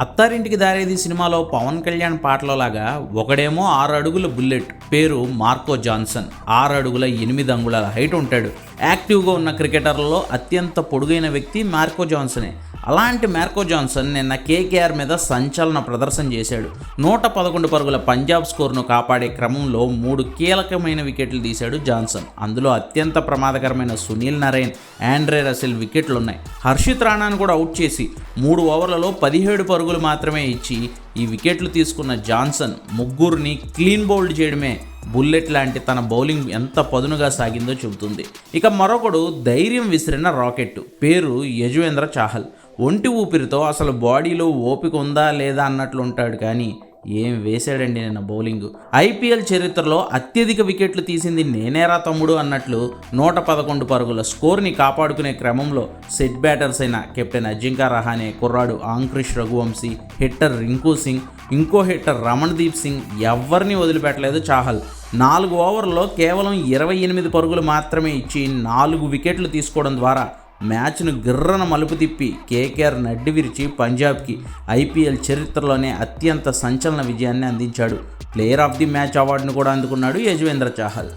అత్తారింటికి దారేది సినిమాలో పవన్ కళ్యాణ్ పాటలలాగా ఒకడేమో ఆరు అడుగుల బుల్లెట్ పేరు మార్కో జాన్సన్. ఆరు అడుగుల ఎనిమిది అంగుళాల హైట్ ఉంటాడు. యాక్టివ్గా ఉన్న క్రికెటర్లలో అత్యంత పొడుగైన వ్యక్తి మార్కో జాన్సనే. అలాంటి మార్కో జాన్సన్ నిన్న కేకేఆర్ మీద సంచలన ప్రదర్శన చేశాడు. నూట పదకొండు పరుగుల పంజాబ్ స్కోర్ను కాపాడే క్రమంలో మూడు కీలకమైన వికెట్లు తీశాడు జాన్సన్. అందులో అత్యంత ప్రమాదకరమైన సునీల్ నరైన్ ఆండ్రే రసిల్ వికెట్లు ఉన్నాయి హర్షిత్ రాణాను కూడా అవుట్ చేసి మూడు ఓవర్లలో పదిహేడు పరుగులు మాత్రమే ఇచ్చి ఈ వికెట్లు తీసుకున్న జాన్సన్ ముగ్గురిని క్లీన్ బౌల్డ్ చేయడమే బుల్లెట్ లాంటి తన బౌలింగ్ ఎంత పదునుగా సాగిందో చెబుతుంది. ఇక మరొకడు ధైర్యం విసిరిన రాకెట్ పేరు యజువేంద్ర చాహల్. ఒంటి ఊపిరితో అసలు బాడీలో ఓపిక ఉందా లేదా అన్నట్లు ఉంటాడు కానీ ఏం వేశాడండి నిన్న బౌలింగ్. ఐపీఎల్ చరిత్రలో అత్యధిక వికెట్లు తీసింది నేనేరా తమ్ముడు అన్నట్లు నూట పదకొండు పరుగుల స్కోర్ని కాపాడుకునే క్రమంలో సెట్ బ్యాటర్స్ అయిన కెప్టెన్ అజింకా రహానే కుర్రాడు ఆంక్రిష్ రఘువంశీ హిట్టర్ రింకు సింగ్ ఇంకో హిట్టర్ రమణ్దీప్ సింగ్ ఎవరిని వదిలిపెట్టలేదు చాహల్. నాలుగు ఓవర్లలో కేవలం ఇరవై ఎనిమిది పరుగులు మాత్రమే ఇచ్చి నాలుగు వికెట్లు తీసుకోవడం ద్వారా మ్యాచ్ను గిర్రన మలుపు తిప్పి కేకేఆర్ నడ్డి విరిచి పంజాబ్కి ఐపీఎల్ చరిత్రలోనే అత్యంత సంచలన విజయాన్ని అందించాడు. ప్లేయర్ ఆఫ్ ది మ్యాచ్ అవార్డును కూడా అందుకున్నాడు యజ్వేంద్ర చాహల్.